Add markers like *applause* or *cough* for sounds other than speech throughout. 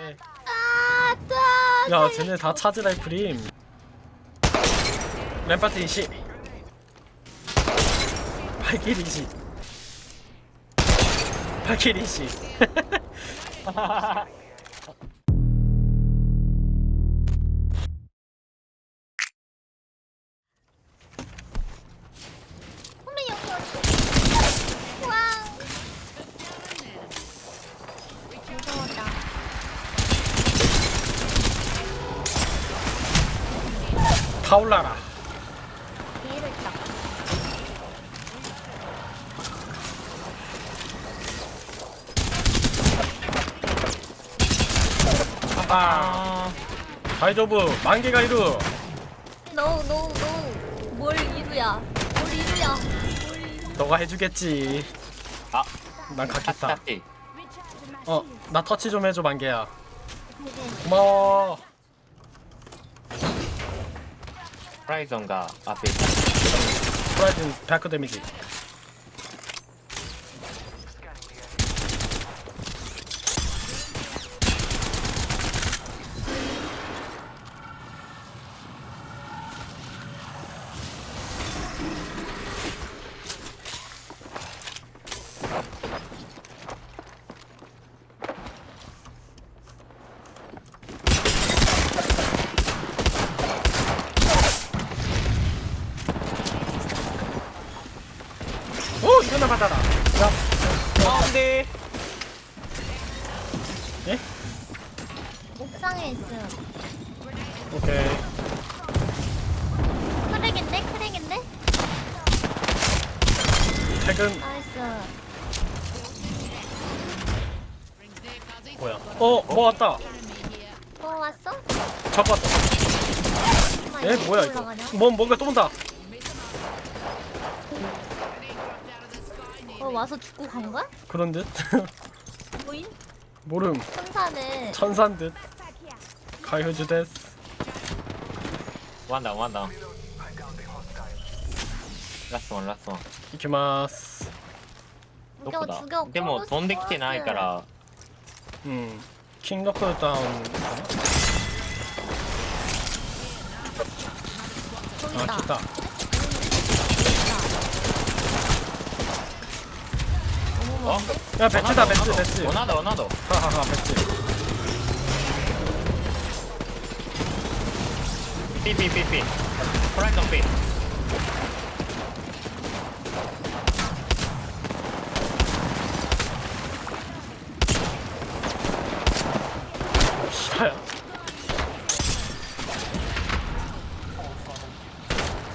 네. 야 쟤네 다 차지 라이프림. 램파트 20 발키리 20 발키리 20 타올라라. 아빠 다이조브 만개가 이루 노, 노, 노. 뭘 이루야? 뭘 이루야? 뭘 이루? 너가 해주겠지 아, 난 타치. *laughs* 어나 터치 좀 해줘 만개야 고마워 프라이zon가 앞에 있다. 프라이든 백크 데미지 오 이거나 받아라 야 안돼. 예? 옥상에 있어. 오케이 크랙인데? 크랙인데? 퇴근 나이스. 뭐야 어 뭐 왔다 뭐 왔어? 적 왔어 정말 에 뭐야 이거 올라가냐? 뭐 뭔가 또 온다 어, 와서 죽고 간 거야? 그런 듯 *laughs* 뭐임? 모름 천사네. 천산 듯 가요주 데스 원다 원다. 라스트 원 라스트 원. 이키마스 どこだ죽여, 죽여. でも飛んできてないから。 음 킹로크 다운 저기다. 어? 야 배츠다 배츠 배츠 원하다 원하다. 하하하 배츠 삐삐삐삐 프라이덤 삐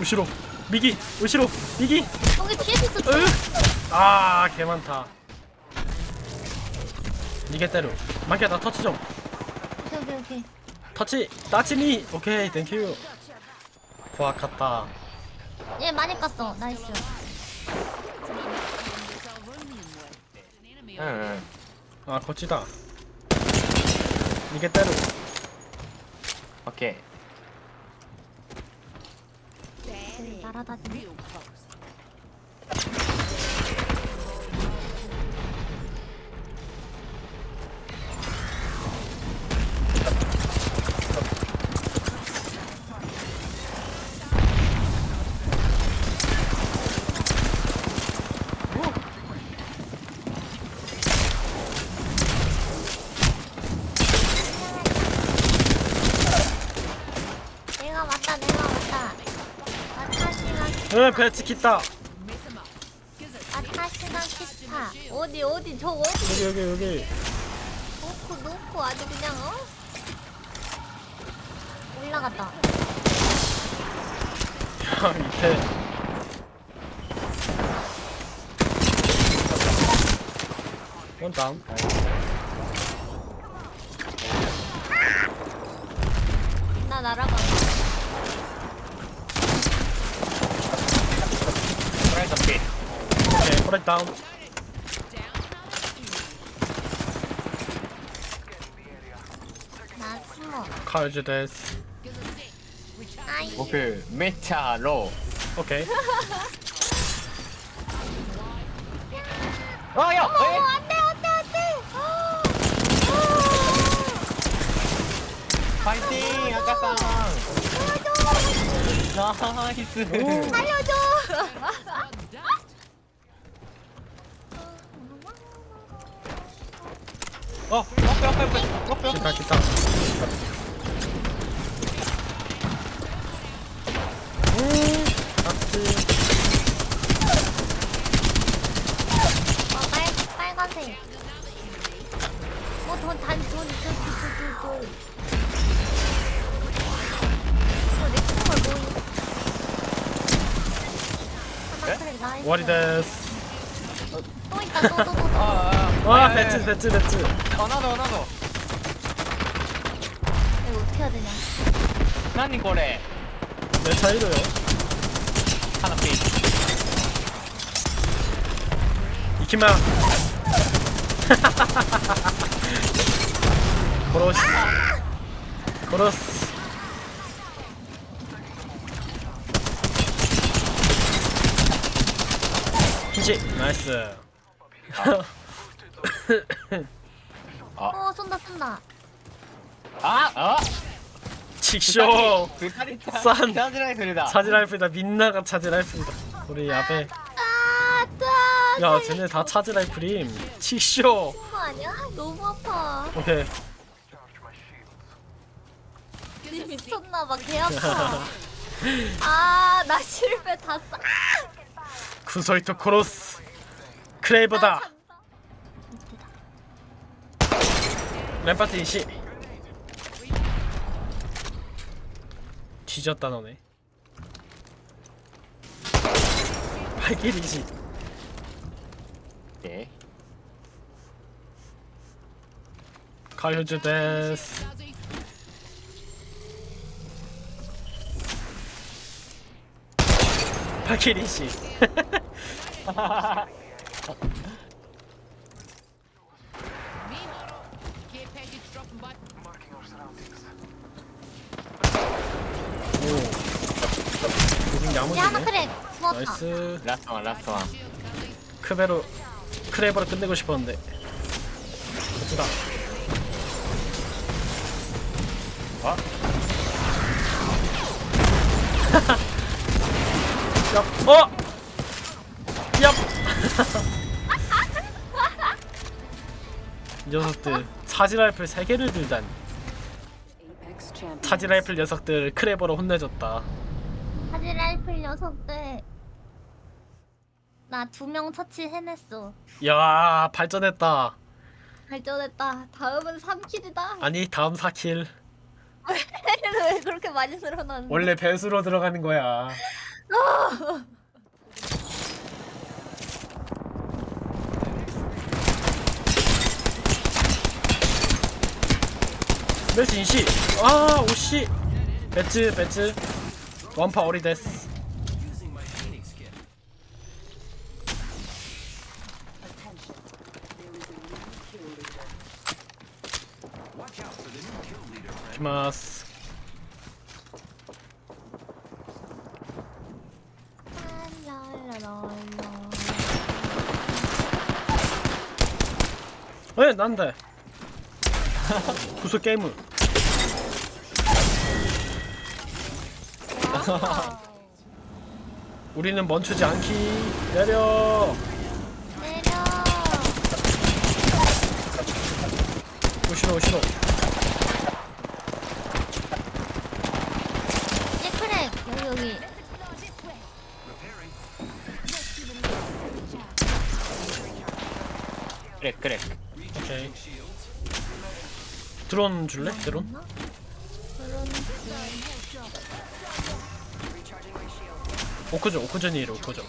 우시로. 미기 우시로. 미기. 여기 뒤에 있어 아개 많다. 니게 때려 마키야 나 터치 좀. 오케이 오케이 오케이. 터치! 따치니! 오케이 땡큐. 고아 갔다. 얘 많이 깠어. 나이스. 응. 아 거치다. 니게 때려 오케이. 날아다니 배치 기타 아타시가 키타. 어디, 어디, 저 어디? 여기 여기 여기 놓고, 놓고 아주 그냥, 어? 올라갔다. 야 밑에 원 다운 Strike down. 카이즈 데 스. 오케이 메차 로. 오케 이. 아 야. 어 머, 안돼 안돼 안 돼. 파이팅 아까 상. 나이 스. 살려 줘. 어 앞에 앞에 앞에 앞에 기타 기타 음 아트 어, 빨 빨간색. 뭐돈단돈돈 돈 돈 이거 내 친구를 모이. 하나 그래 나이스. 워리 데스 또 있다 또 또 또 또. 와 네. 배트 배트 배트. 하나 더 하나 더 이거 어떻게 해야 되냐? 나니 거래. 내 차이로요. 하나 피 이키마. 걸었어 걸었어 피 나이스. 어 쏜다 쏜다. 아! 아! 직쇼. 싼. 사지라이 소리다. 차질할 뿐이다. 민나가 차질할 뿐이다. 우리 야배 아, 야 쟤네 다 차질할 프림 직쇼. 거 아니야? 너무 아파. 오케이. 미쳤나 봐개 아파. 아나 실패 다 싹. 군소이토 코로스. 크레이버다. 아, 램파트 20 뒤졌다 너네. 발길 20 네. 가요즈 데스 발길 20 나이스. 라스트 원 라스트 원. 크베로 크레버로 끝내고 싶었는데. 갑시다. 어? *laughs* 얍. 어! 얍! *laughs* 녀석들 사지라이플 3개를 들다니. 사지라이플 녀석들 크레버로 혼내줬다. 사지라이플 녀석들. 나 두 명 처치 해냈어. 야 발전했다 발전했다. 다음은 3킬이다. 아니 다음 4킬 *laughs* 왜 그렇게 많이 늘어났는데? 원래 배수로 들어가는 거야 메시 인시 아 오씨 배츠 배츠 원파 어리 데스 와우. *laughs* 우리는 멈추지 않기 내려 내려. 오시로 오시로 이제 저기 그래 그래 오케이 드론 줄래? 드론? 오크전 오크전이래 오크전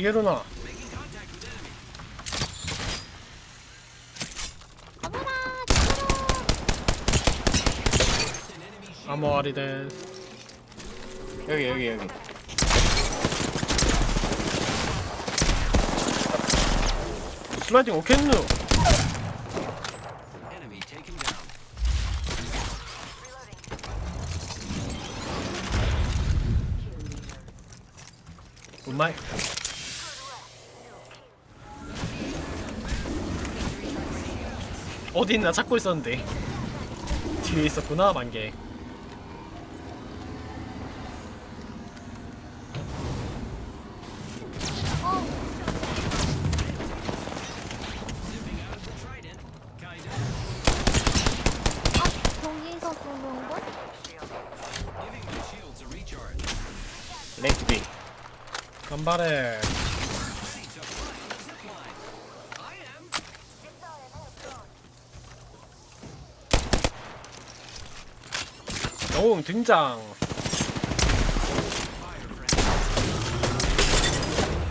어디게 로나? 아모아리 뭐, 데. 여기 여기 여기. 슬라이딩 오켓누. 음마이 어디 있나 찾고 있었는데 뒤에 있었구나 만개 어. 아, 쏘는. 간발에 영웅 등장.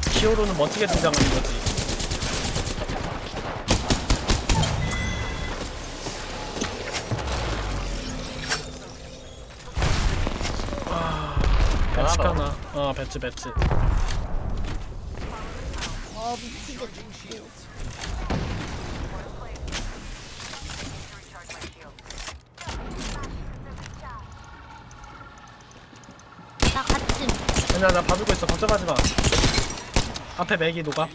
히어로는 멋지게 등장하는 거지. 아, 배치 하나? 어 배치 배치. 어, 미치겠다. 나 같이 아니야 나 봐주고 있어 걱정하지 마 앞에 맥이 녹아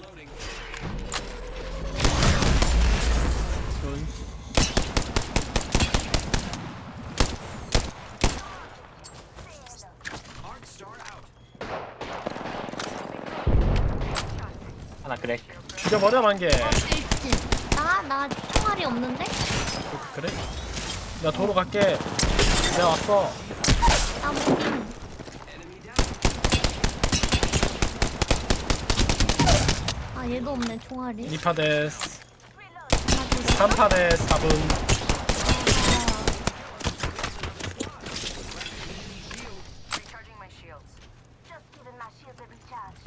음. 하나 그렉. 죽여버려 만개 나, 나 총알이 없는데? 그래? 나 도로 갈게 내가 왔어 나무 아, 얘도 없네, 총알이. 2파 데스 다 3파 데스 4분 Recharging my shields. Just giving my shields a recharge.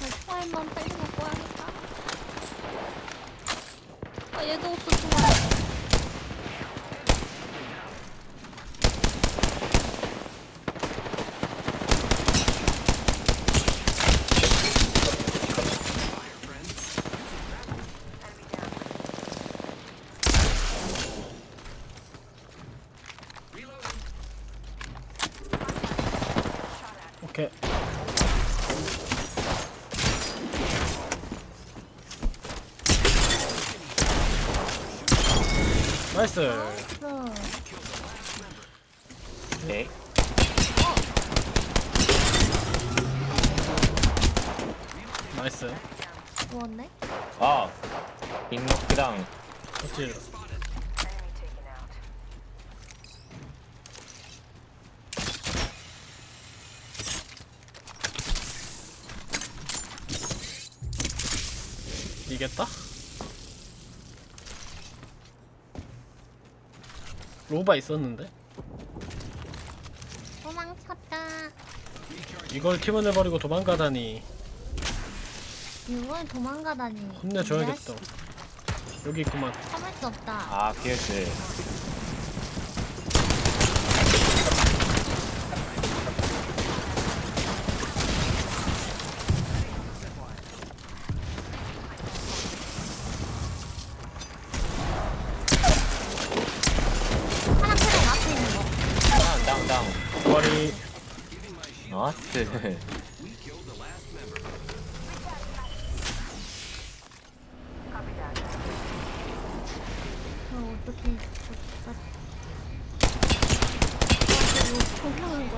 나 총알만 빨리 먹고 와야겠다. 아, 얘도 없어, 총알. 오케이 나이스 응. 오케이. 나이스 누웠네? 아. 빅노크당. 그렇지. 이겼다? 로바 있었는데 도망쳤다. 이걸 팀원을 버리고 도망가다니 이걸 도망가다니. 혼내줘야겠다 여기 있구만 참을 수 없다. 아 피어스. 머리 나이스. Copy that. 어, 어떻게 어떡하- 아, 이거 공평한 거.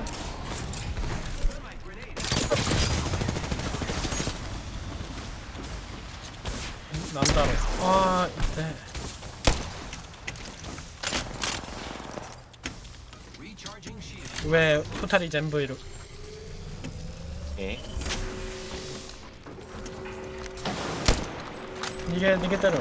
남다로 아 이때 왜 포탈이 젠브이로 오케이. 니게 니게 때려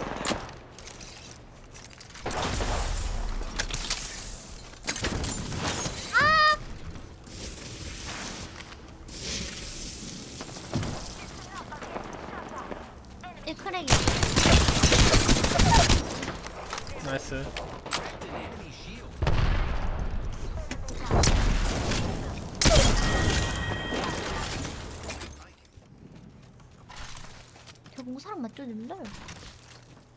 저거 사람 맞죠, 님들?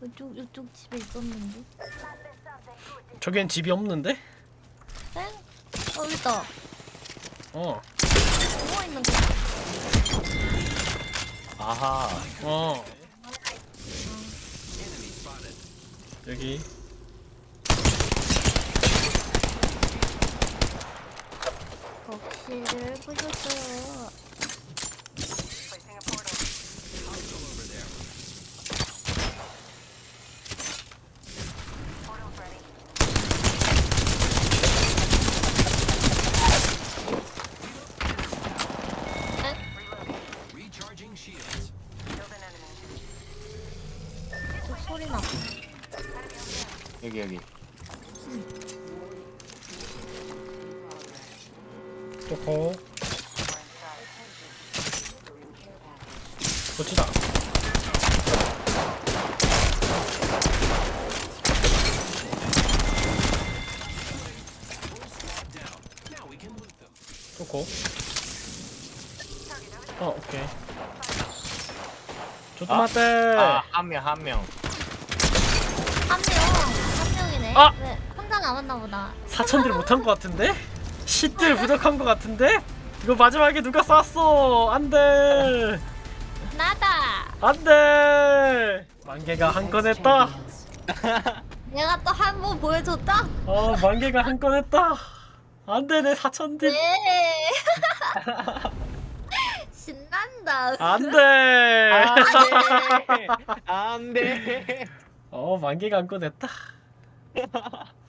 이쪽 이쪽 집에 있었는데. 저기엔 집이 없는데? 땡. 여기 있다. 어, 누워 있는 거. 아하. 어. 여기. 벽시를 부셨어요. Placing a portal. Portal's ready. Reloading. Recharging shields. Killed an enemy. 저 소리 나. 여기 여기. 좋고. 고치다. 좋고. 어, 오케이. 조금만 때. 아, 한 명, 한 명. 한 명. 아! 남았나 보다. 사천들 못한 것 같은데? 시들 부족한 것 같은데? 이거 마지막에 누가 쐈어? 안 돼. 나다. 안 돼. 만개가 한 건 했다. *laughs* 내가 또 한 번 보여줬다. 어, 만개가 한 건 했다. 안 돼, 내 사천들. 네. *laughs* 신난다. 안 돼. 안 돼. 어, 만개가 한 건 했다. *laughs*